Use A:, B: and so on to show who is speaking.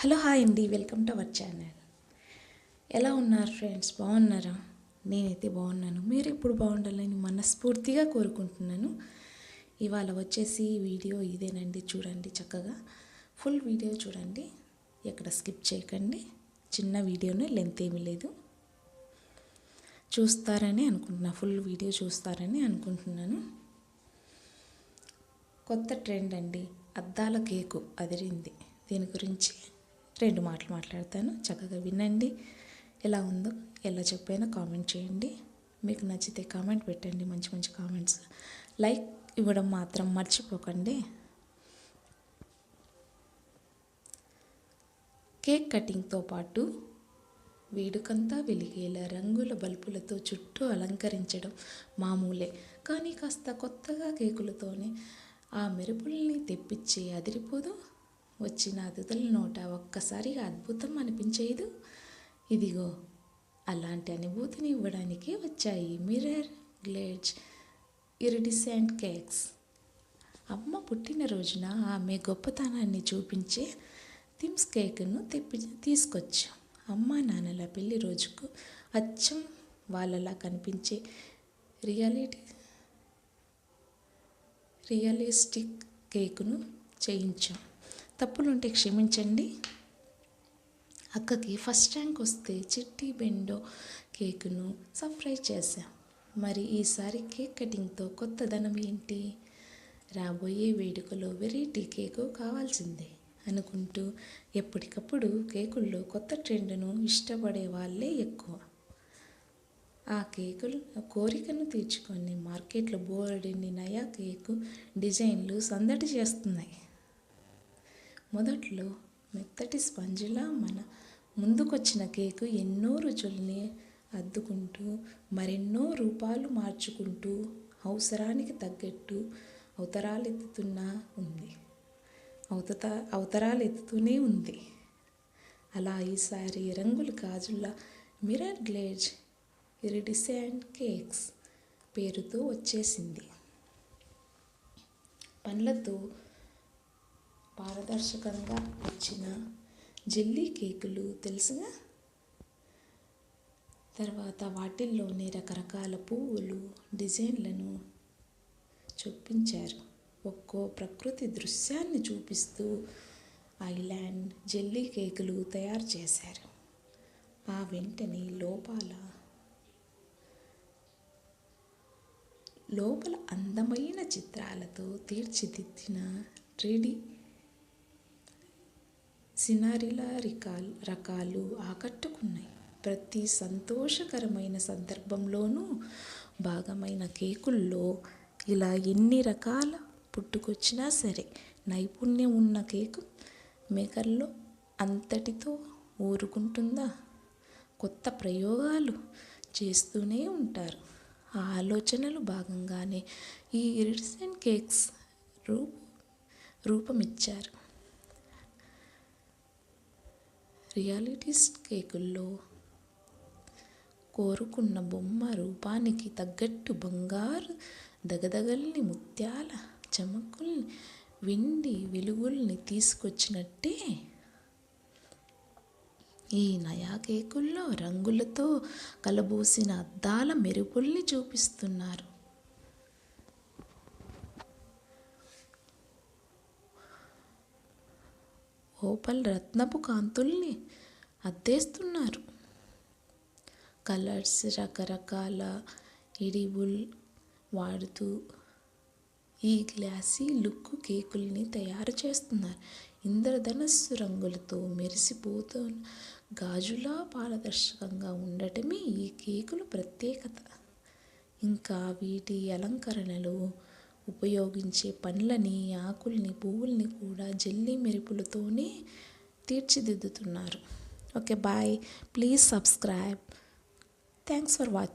A: Hello hi అండి welcome to our channel. ఎలా ఉన్నారు ఫ్రెండ్స్? బాగున్నారా? నేనైతే బాగున్నాను. మీరు ఇప్పుడు బాగుండాలని మనస్ఫూర్తిగా కోరుకుంటున్నాను. ఇవాళ వచ్చేసి వీడియో ఇదేనండి చూడండి చక్కగా. ఫుల్ వీడియో చూడండి. ఎక్కడ స్కిప్ చేయకండి. చిన్న వీడియోనే లెంత్ ఏమీ లేదు. చూస్తారని అనుకుంటున్నా. ఫుల్ వీడియో చూస్తారని అనుకుంటున్నాను. కొత్త ట్రెండ్ అండి. అద్దాల కేకు అదిరింది. దీని గురించి రెండు మాటలు మాట్లాడతాను. చక్కగా వినండి. ఎలా ఉందో ఎలా చెప్పైనా కామెంట్ చేయండి. మీకు నచ్చితే కామెంట్ పెట్టండి. మంచి మంచి కామెంట్స్ లైక్ ఇవ్వడం మాత్రం మర్చిపోకండి. కేక్ కటింగ్తో పాటు వేడుకంతా వెలిగేలా రంగుల బల్బులతో చుట్టూ అలంకరించడం మామూలే. కానీ కాస్త కొత్తగా కేకులతోనే ఆ మెరుపుల్ని తెప్పించి అదిరిపోదు. వచ్చిన అతిథుల నోట ఒక్కసారిగా అద్భుతం అనిపించేదు. ఇదిగో అలాంటి అనుభూతిని ఇవ్వడానికి వచ్చాయి మిర్రర్ గ్లేడ్స్ ఇరిడిసెంట్ కేక్స్. అమ్మ పుట్టినరోజున ఆమె గొప్పతనాన్ని చూపించే థిమ్స్ కేక్ను తెప్పి తీసుకొచ్చాం. అమ్మ నాన్నల పెళ్ళి రోజుకు అచ్చం వాళ్ళలా కనిపించే రియాలిటీ రియలిస్టిక్ కేకును చేయించాం. తప్పులుంటే క్షమించండి. అక్కకి ఫస్ట్ ర్యాంక్ వస్తే చిట్టి బెండో కేకును సర్ప్రైజ్ చేశాం. మరి ఈసారి కేక్ కటింగ్తో కొత్తదనం ఏంటి? రాబోయే వేడుకలో వెరైటీ కేకు కావాల్సిందే అనుకుంటూ ఎప్పటికప్పుడు కేకుల్లో కొత్త ట్రెండ్ను ఇష్టపడే వాళ్ళే ఎక్కువ. ఆ కేకులు కోరికను తీర్చుకొని మార్కెట్లో బోర్డుని నయా కేకు డిజైన్లు సందడి చేస్తున్నాయి. మొదట్లో మెత్తటి స్పంజిలా మన ముందుకొచ్చిన కేకు ఎన్నో రుచుల్ని అద్దుకుంటూ మరెన్నో రూపాలు మార్చుకుంటూ అవసరానికి తగ్గట్టు అవతరాలెత్తుతున్నా ఉంది. అవతత అవతరాలు ఎత్తుతూనే ఉంది. అలా ఈసారి రంగుల గాజుల మిరర్ గ్లేజ్ ఇరిడిసెంట్ కేక్స్ పేరుతో వచ్చేసింది. పండ్లతో పారదర్శకంగా వచ్చిన జెల్లీ కేకులు తెలుసుగా తర్వాత వాటిల్లోని రకరకాల పువ్వులు డిజైన్లను చూపించారు ఒక్కో ప్రకృతి దృశ్యాన్ని చూపిస్తూ ఐలాండ్ జెల్లీ కేకులు తయారు చేశారు. ఆ వెంటనే లోపాల లోపల అందమైన చిత్రాలతో తీర్చిదిద్దిన రెడీ సినారిల రికాల్ రకాలు ఆకట్టుకున్నాయి. ప్రతి సంతోషకరమైన సందర్భంలోనూ భాగమైన కేకుల్లో ఇలా ఎన్ని రకాల పుట్టుకొచ్చినా సరే నైపుణ్యం ఉన్న కేకు మేకర్లో అంతటితో ఊరుకుంటుందా? కొత్త ప్రయోగాలు చేస్తూనే ఉంటారు. ఆ ఆలోచనలు భాగంగానే ఈ ఇరిసెంట్ కేక్స్ రూ రూపమిచ్చారు. రియాలిటీస్ కేకుల్లో కోరుకున్న బొమ్మ రూపానికి తగ్గట్టు బంగారు దగదగల్ని ముత్యాల చమకుల్ని వెండి వెలుగుల్ని తీసుకొచ్చినట్టే. ఈ నయా కేకుల్లో రంగులతో కలబోసిన అద్దాల మెరుపుల్ని చూపిస్తున్నారు. ఓపల్ రత్నపు కాంతుల్ని అద్దేస్తున్నారు. కలర్స్ రకరకాల ఎడిబుల్ వాడుతూ ఈ గ్లాసీ లుక్ కేకుల్ని తయారు చేస్తున్నారు. ఇంద్రధనస్సు రంగులతో మెరిసిపోతూ గాజులా పారదర్శకంగా ఉండటమే ఈ కేకుల ప్రత్యేకత. ఇంకా వీటి అలంకరణలు ఉపయోగించే పండ్లని ఆకుల్ని పువ్వుల్ని కూడా జల్లి మెరుపులతోనే తీర్చిదిద్దుతున్నారు. Okay bye. Please subscribe. Thanks for watching